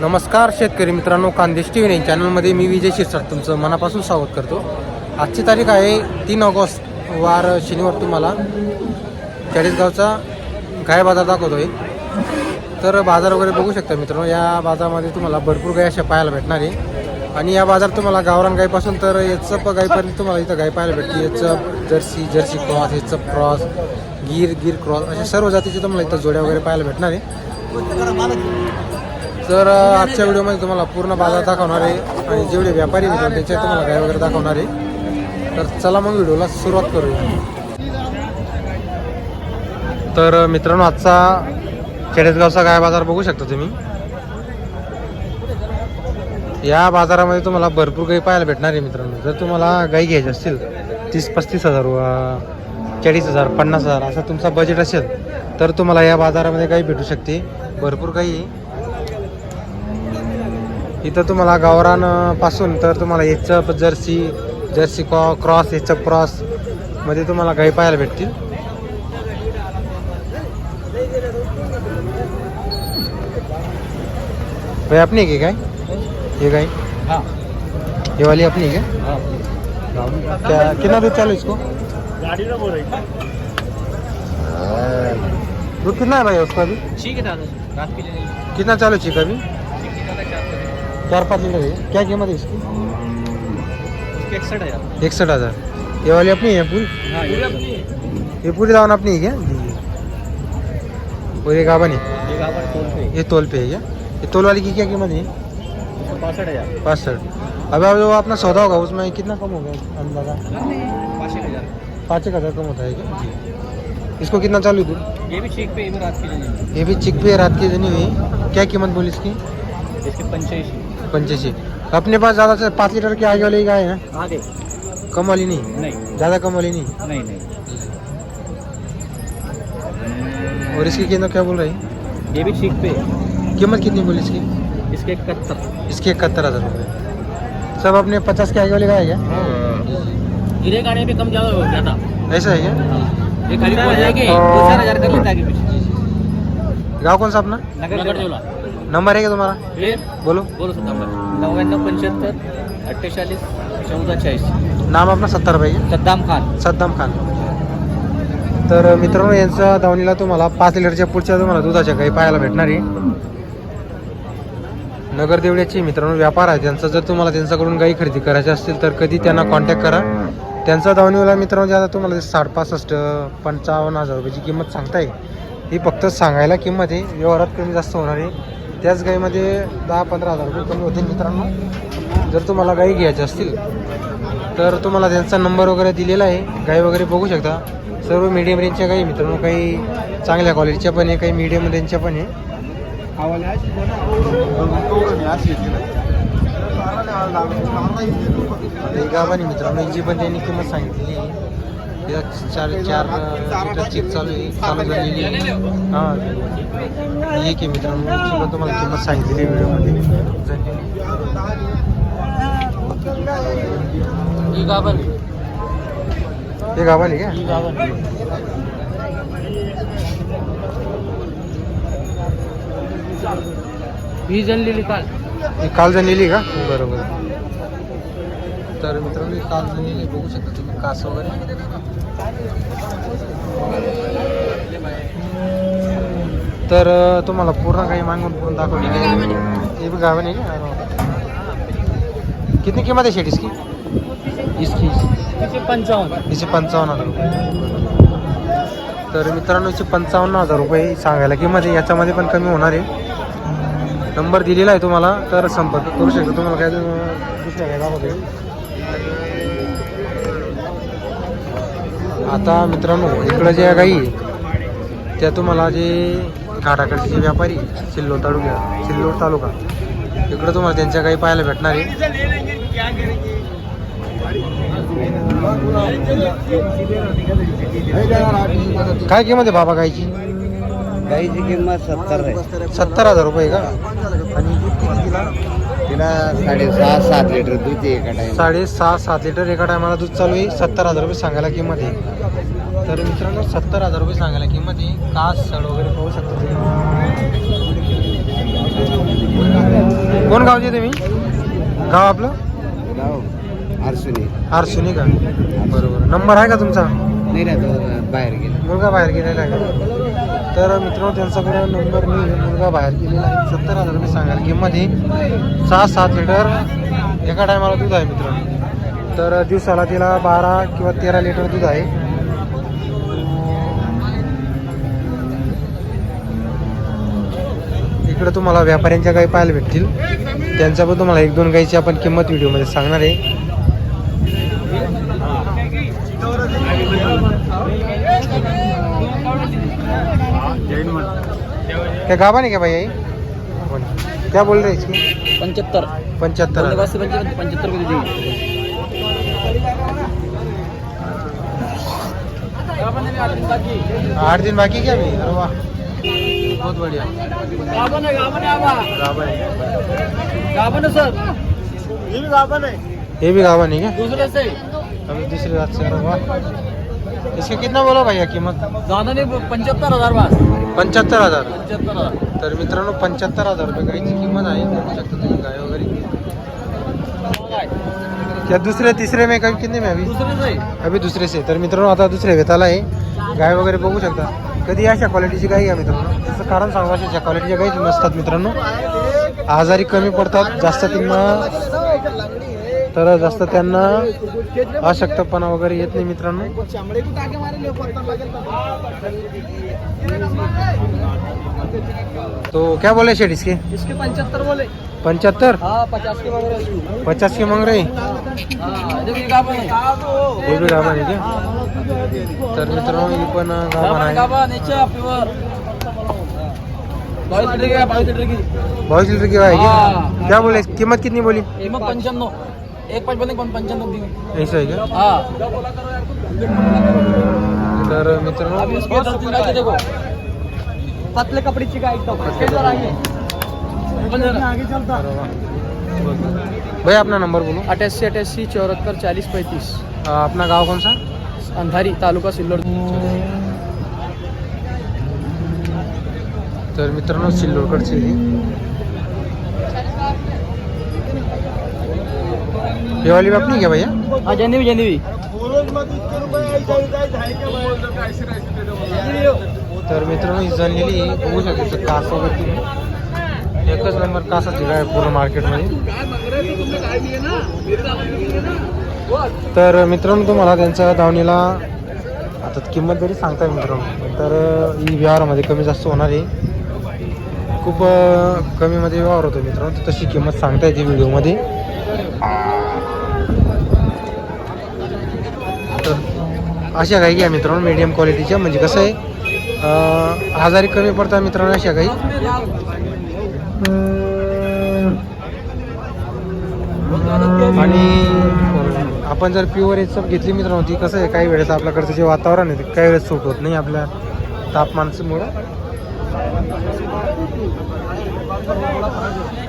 नमस्कार शेतकरी मित्रांनो खानदेश टी व्ही चॅनलमध्ये मी विजय शिरसाट. तुमचं मनापासून स्वागत करतो. आजची तारीख आहे तीन ऑगस्ट वार शनिवार तुम्हाला. चाळीसगावचा गाय बाजार दाखवतो आहे तर बाजार वगैरे बघू शकता मित्रांनो या बाजारामध्ये तुम्हाला भरपूर गाय अशा पाहायला भेटणार आहे. आणि या बाजार तुम्हाला गावरान गायपासून तर याचं गायपर्यंत तुम्हाला इथं गाय पाहायला भेटते याचं जर्सी जर्सी क्रॉस याचं क्रॉस गिर गिर क्रॉस अशा सर्व जातीचे तुम्हाला इथं जोड्या वगैरे पाहायला भेटणार आहे. तर आजच्या व्हिडिओमध्ये तुम्हाला पूर्ण बाजार दाखवणार आहे आणि जेवढे व्यापारी मित्र त्यांच्या तुम्हाला गाय वगैरे दाखवणार आहे. तर चला मग व्हिडिओला सुरुवात करूया. तर मित्रांनो आजचा खेडेगावचा गाय बाजार बघू शकता तुम्ही? या बाजारामध्ये तुम्हाला भरपूर गाई पाहायला भेटणार आहे मित्रांनो. जर तुम्हाला गाई घ्यायची असतील तीस पस्तीस हजार चाळीस हजार पन्नास हजार असा तुमचा बजेट असेल तर तुम्हाला या बाजारामध्ये गाई भेटू शकते. भरपूर गाई आहे. इथं तुम्हाला गावरान अ, पासून तर तुम्हाला एचप जर्सी जर्सी कॉ क्रॉस एचप क्रॉसमध्ये तुम्हाला गाई पाहायला भेटतील. भाई अपनी है क्या गाय ये गाय हाँ. ये वाली अपनी है. क्या क्या कितना दूध चालू है इसको? गाड़ी ना बोल रही दूध कितना है भाई उसका अभी? ठीक है दादा. रात के लिए कितना चालू है अभी? चार पाँच लीटर है क्या कीमत है इसकी? इकसठ हज़ार इकसठ हज़ार. ये वाली अपनी है पूरी? हाँ ये अपनी ये पूरी दावन अपनी है क्या? और ये गावन है? ये पे तोल पे है क्या? ये तोल वाली की क्या कीमत है? बासठ हज़ार अब अब जो अपना सौदा होगा उसमें कितना कम होगा अंदाज़ा? पाँच पाँच एक हज़ार कम होता है क्या? इसको कितना चालू है दूध ये भी ठीक पे ये भी रात के लिए ये भी चिक है रात की जनी हुई क्या कीमत बोली इसकी? इसके पंचायती पंचासी अपने पास ज़्यादा से पाँच लीटर के आगे वाली गाय है। आगे? कम वाली नहीं। नहीं। ज़्यादा कम वाली नहीं। नहीं नहीं। और इसकी कीमत क्या बोल रही? ये भी ठीक पे। कीमत कितनी बोली इसकी? इसके इकहत्तर। इसकी इकहत्तर हज़ार रुपये सब अपने पचास के आगे वाली गाय है? गिरे गाने पे कम ज़्यादा हो गया था। ऐसा है क्या? ये खाली बोल जाएँगे दो चार हज़ार कर लेता पीछे गाव कौन सा अपना? नगर जोला नंबर है क्या तुम्हारा फिर बोलो. बोलो सुद्धा नव्याण्णव पंच्याहत्तर अठ्ठेचाळीस चौदा चाळीस. नाम आपला सत्तर पाहिजे सद्दाम खान. सद्दाम खान. तर मित्रांनो यांचा दावणीला तुम्हाला पाच लिटरच्या पुढच्या तुम्हाला दुधाच्या काही पाहायला भेटणार आहे. नगर देवड्याचे मित्रांनो व्यापार आहे. त्यांचा जर तुम्हाला त्यांच्याकडून गाई खरेदी करायची असतील तर कधी त्यांना कॉन्टॅक्ट करा. त्यांचा दावणीवाला मित्रांनो ज्यादा तुम्हाला साठ पासष्ट पंचावन्न हजार रुपयाची किंमत सांगताय ही फक्त सांगायला किंमत आहे. व्यवहारात कमी जास्त होणार आहे. त्याच गाईमध्ये दहा पंधरा हजार रुपये कमी होतील मित्रांनो. जर तुम्हाला गाई घ्यायच्या असतील तर तुम्हाला त्यांचा नंबर वगैरे दिलेला आहे. गाई वगैरे बघू शकता. सर्व मीडियम रेंजच्या गाई मित्रांनो. काही चांगल्या क्वालिटीच्या पण आहे काही मीडियम रेंजच्या पण आहे. गावानी मित्रांनो. यांची पण त्यांनी किंमत सांगितलेली आहे. चार चार लिटर चेक चालू आहे चालू झालेली हाँ ही की मित्रांनो तुम्हाला किंमत सांगितलेली आहे व्हिडिओमध्ये. ही गाभण. हे का? ही गाभण. ही जनलेली काल. ही काल जणलेली का? बरोबर. तर मित्रांनो काल जणलेली बघू शकता तुम्ही कास वगैरे. तर तुम्हाला पूर्ण काही मागून पूर्ण दाखवली हे भी गावन आहे का कितनी किंमत है शेट इसकी? इसकी. तिचे पंचावन्न. हिचे पंचावन्न हजार तर मित्रांनो हिचे पंचावन्न हजार रुपये सांगायला किंमत आहे. याच्यामध्ये पण कमी होणार आहे. नंबर दिलेला आहे तुम्हाला तर संपर्क करू शकता. तुम्हाला काय दुसऱ्या काय दाखवते आता मित्रांनो इकडं ज्या गाई आहे, त्या तुम्हाला जे घाटाकडचे जे व्यापारी सिल्लोड तालुक्या सिल्लोड तालुका इकडं तुम्हाला त्यांच्या गाई पाहायला भेटणार आहे. काय किंमत आहे बाबा गायची गाईची किंमत सत्तर आहे. सत्तर हजार रुपये का? आणि तिला साडेसहा सात लिटर दूध आहे एका टाइम साडे सहा सात लिटर एका टायमाला दूध चालू आहे. सत्तर हजार रुपये सांगायला किंमत आहे. तर मित्रांनो सत्तर हजार रुपये सांगायला किंमत आहे. कास सड वगैरे पाहू शकता कोण गावचे तुम्ही? गाव आपलं? गाव आरसुनी. आरसुनी का? बरोबर. नंबर आहे का तुमचा? नाही ना बाहेर गेला. मुलगा बाहेर गेलेला आहे का? तर मित्रांनो त्यांच्याकडे नंबर मी मुलगा बाहेर गेलेला आहे. सत्तर हजार रुपये सांगायला किंमत ही सहा सात लिटर एका टायमाला दूध आहे मित्रांनो. तर दिवसाला तिला बारा किंवा तेरा लिटर दूध आहे. इकडे तुम्हाला व्यापाऱ्यांच्या गाई पाहायला भेटतील. त्यांच्या पण तुम्हाला एक दोन गाईची आपण किंमत व्हिडिओमध्ये सांगणार आहे. क्या गाभा नहीं क्या भाई यही? क्या बोल रहे हैं इसकी? पंच्याहत्तर पंचहत्तर हजार। पंच्याहत्तर पंच्याहत्तर को दीजिए। आठ दिन बाकी क्या अभी? अरे वाह। बहुत बढ़िया। गाभा है। सर। ये भी गाभा नहीं। क्या? दूसरे से। अभी दूसरी रात से अरे वाह इसका कितना बोला भैया कीमत? ज्यादा नहीं पंच्याहत्तर हजार बस पंच्याहत्तर हजार? पंच्याहत्तर हजार. तर मित्रांनो पंच्याहत्तर हजार रुपये गाईची किंमत आहे. बघू शकता तुम्ही गाय वगैरे. क्या दुसरे तिसरे में कभी कितने में अभी? दूसरे से अभी दुसरे से तर मित्रांनो आता दुसरे वेताला आहे. गाय वगैरे बघू शकता. कधी अशा क्वालिटीची गाई आहे मित्रांनो? त्याचं कारण सांगू अशा क्वालिटीच्या गाई नसतात मित्रांनो. आजारी कमी पडतात जास्त त्यांना तर जास्त त्यांना अशक्तपणा वगैरे येत नाही मित्रांनो. तो क्या बोले शेड इसके? इसके पंच्याहत्तर? बोले पंच्याहत्तर हाँ पचास के? मांग रहे पचास के मांग रहे गाभा आहे का? तर मित्रांनो ही. पण गाभा आहे बाईस लीटर की क्या बोले? कीमत कितनी बोली? पंचानवे एक पचपन एक पंचानवे दी ऐसा आहे का हाँ। तर मित्रांनो अभी उसके दस दिन का देखो। पतले कपड़े चिका एकदम इसके इधर आइए आगे चलता भाई अपना नंबर बोलो। अट्ठासी अट्ठासी चौहत्तर चालीस पैंतीस। अ, अपना गाव कौन सा? अंधारी तालुका सिल्लोड तर मित्रांनो सिल्लोडकडचे हे वाली बाप नहीं क्या भैया? हाँ जंदीवी जंदीवी तर मित्रांनो ही बघू शकतो कास वगैरे एकच नंबर कासाची गाय पूर्ण मार्केटमध्ये. तर मित्रांनो तुम्हाला त्यांच्या दावणीला आता किंमत जरी सांगताय मित्रांनो तर ही व्यवहारामध्ये कमी जास्त होणार आहे. खूप कमीमध्ये व्यवहार होतो मित्रांनो. तर तशी किंमत सांगता येते व्हिडिओमध्ये. अशा काही घ्या मित्रांनो मीडियम क्वालिटीच्या म्हणजे कसं आहे अं, आजारी कमी पडतात मित्रांनो अशा काही. आणि आपण जर प्युअर एच घेतली मित्रांनो ती कसं आहे काही वेळेस आपल्याकडचं जे वातावरण आहे ते काही वेळेस सूट होत नाही आपल्या तापमानामुळं.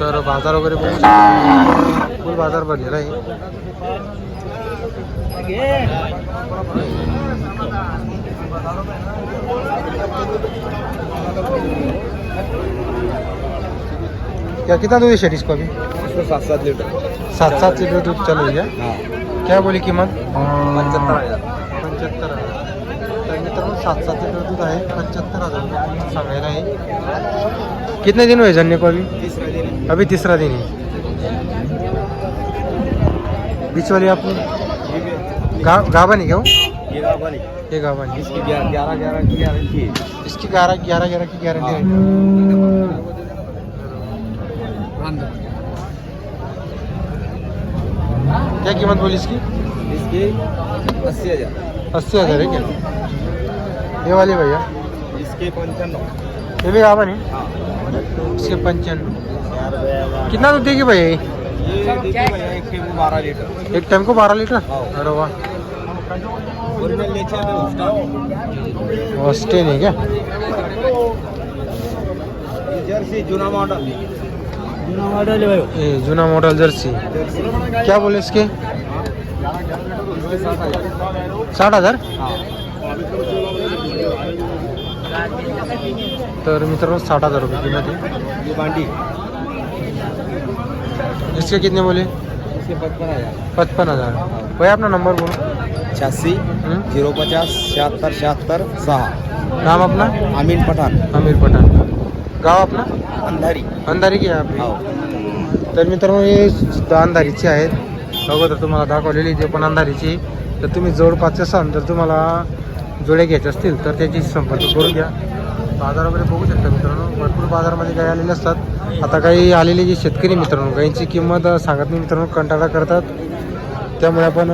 तर बाजार वगैरे फुल बाजार भरलेला आहे. क्या कितना दूध है इसको अभी? सात सात लीटर। सात सात लीटर दूध चालू है? क्या हाँ। क्या बोली कीमत? पंच्याहत्तर हज़ार। पंच्याहत्तर हज़ार। सात सात लिटर दूध आहे पंच्याहत्तर हज़ार सांगायला आहे. कितने दिन हुए जन्ने को अभी? तीसरा दिन अभी तीसरा दिन है बीच वाली आपने गा गाभा नहीं क्या वो? ये गाभा नहीं। इसकी ग्यारह ग्यारह की गारंटी है। इसकी ग्यारह ग्यारह ग्यारह की गारंटी है। क्या कीमत बोली इसकी? इसकी अस्सी हज़ार। अस्सी हज़ार है क्या? ये वाली भैया। इसके पंचानवे। ये भी गाभा नहीं? हाँ। इसके पंचानवे। कितना दूध देगी भैया ये? एक के बारह लीटर। एक टाइम को बारह लीटर? हाँ। अरे वाह। ऑस्टेन है क्या जर्सी जूना मॉडल। जूना मॉडल है ये जूना मॉडल जर्सी। क्या बोले इसके? साठ हज़ार? हाँ तर मित्रांनो साठ हज़ार रुपये किंमत आहे. बांडी। इसके कितने बोले? इसके पचपन हज़ार। पचपन हज़ार. भाई अपना नंबर बोलो. छियासी हम्म? झिरो पचास शहात्तर शहात्तर सहा. नाम अपना अमीन पठाण. आमिर पठाण. गाव आपला? अंधारी. अंधारी की आपली? हो. तर मित्रांनो हे सुद्धा अंधारीची आहेत. अगोदर तुम्हाला दाखवलेली जे पण अंधारीची तर तुम्ही जवळपासचे असाल तर तुम्हाला जोड्या घ्यायच्या असतील तर त्याची संपर्क करून घ्या. बाजार वगैरे बघू शकता मित्रांनो भरपूर बाजारामध्ये गाई आलेले असतात. आता काही आलेले जे शेतकरी मित्रांनो गाईंची किंमत सांगत नाही मित्रांनो कंटाळा करतात. त्यामुळे आपण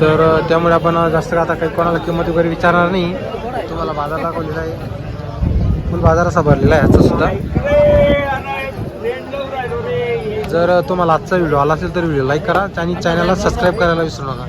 तर त्यामुळे आपण जास्त आता काही कोणाला किंमत वगैरे विचारणार नाही. तुम्हाला बाजार दाखवलेला आहे. फुल बाजार असा भरलेला आहे याचा सुद्धा. जर तुम्हाला आजचा व्हिडिओ आला असेल तर व्हिडिओ लाईक करा आणि चॅनलला सबस्क्राईब करायला विसरू नका.